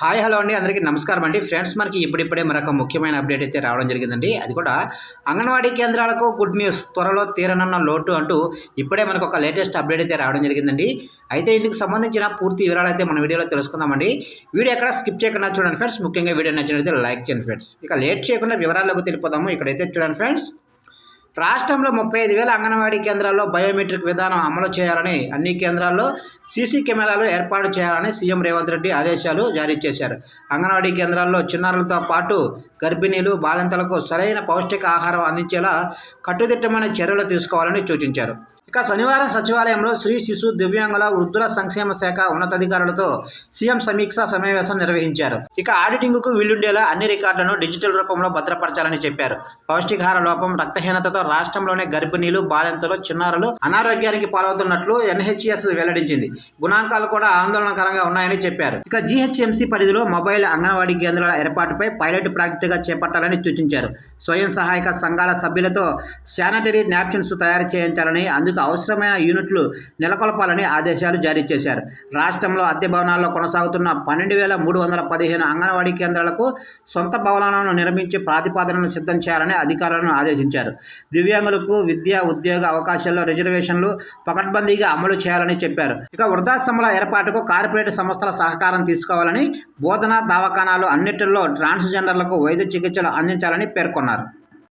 Hi hello అండి. అందరికీ నమస్కారం అండి. ఫ్రెండ్స్ మనకి ఇప్పుడిప్పుడే మరొక ముఖ్యమైన అప్డేట్ అయితే రావడం జరిగిందండి. అది కూడా అంగన్వాడీ కేంద్రాలకు గుడ్ న్యూస్ త్వరలో తీరనున్న లోటు అంటూ ఇప్పుడే మనకు ఒక లేటెస్ట్ అప్డేట్ అయితే రావడం జరిగిందండి. అయితే ఇందుకు సంబంధించిన పూర్తి వివరాలు అయితే మన వీడియోలో తెలుసుకుందామండి. వీడియో ఎక్కడ స్కిప్ చేయకుండా చూడండి ఫ్రెండ్స్. ముఖ్యంగా వీడియో నచ్చినట్లయితే లైక్ చేయండి ఫ్రెండ్స్. ఇక లేట్ చేయకుండా వివరాల్లోకి తెలిపోదాము ఇక్కడైతే చూడండి ఫ్రెండ్స్. రాష్ట్రంలో ముప్పై ఐదు వేల అంగన్వాడీ కేంద్రాల్లో బయోమెట్రిక్ విధానం అమలు చేయాలని అన్ని కేంద్రాల్లో సీసీ కెమెరాలు ఏర్పాటు చేయాలని సీఎం రేవంత్ రెడ్డి ఆదేశాలు జారీ చేశారు. అంగన్వాడీ కేంద్రాల్లో చిన్నారులతో పాటు గర్భిణీలు బాలింతలకు సరైన పౌష్టిక ఆహారం అందించేలా కట్టుదిట్టమైన చర్యలు తీసుకోవాలని సూచించారు. ఇక శనివారం సచివాలయంలో శ్రీ శిశు దివ్యాంగుల వృద్ధుల సంక్షేమ శాఖ ఉన్నతాధికారులతో సీఎం సమీక్ష సమావేశం నిర్వహించారు. ఇక ఆడిటింగ్కు వీలుండేలా అన్ని రికార్డులను డిజిటల్ రూపంలో భద్రపరచాలని చెప్పారు. పౌష్టికాహార లోపం రక్తహీనతతో రాష్ట్రంలోనే గర్భిణీలు బాలింతలు చిన్నారులు అనారోగ్యానికి పాల్గొతున్నట్లు ఎన్హెచ్ఎస్ వెల్లడించింది. గుణాంకాలు కూడా ఆందోళనకరంగా ఉన్నాయని చెప్పారు. ఇక జీహెచ్ఎంసీ పరిధిలో మొబైల్ అంగన్వాడీ కేంద్రాల ఏర్పాటుపై పైలట్ ప్రాజెక్టుగా చేపట్టాలని సూచించారు. స్వయం సహాయక సంఘాల సభ్యులతో శానిటరీ నాప్కిన్స్ తయారు చేయించాలని అందుకు అవసరమైన యూనిట్లు నెలకొల్పాలని ఆదేశాలు జారీ చేశారు. రాష్ట్రంలో అద్దె భవనాల్లో కొనసాగుతున్న పన్నెండు వేల మూడు వందల పదిహేను అంగన్వాడీ కేంద్రాలకు సొంత భవనాలను నిర్మించి ప్రాతిపాదనను సిద్ధం చేయాలని అధికారులను ఆదేశించారు. దివ్యాంగులకు విద్య ఉద్యోగ అవకాశాల్లో రిజర్వేషన్లు పకడ్బందీగా అమలు చేయాలని చెప్పారు. ఇక వృద్ధాశ్రమాల ఏర్పాటుకు కార్పొరేట్ సంస్థల సహకారం తీసుకోవాలని బోధన దవాఖానాలు అన్నిటిలో ట్రాన్స్జెండర్లకు వైద్య చికిత్సలు అందించాలని పేర్కొన్నారు.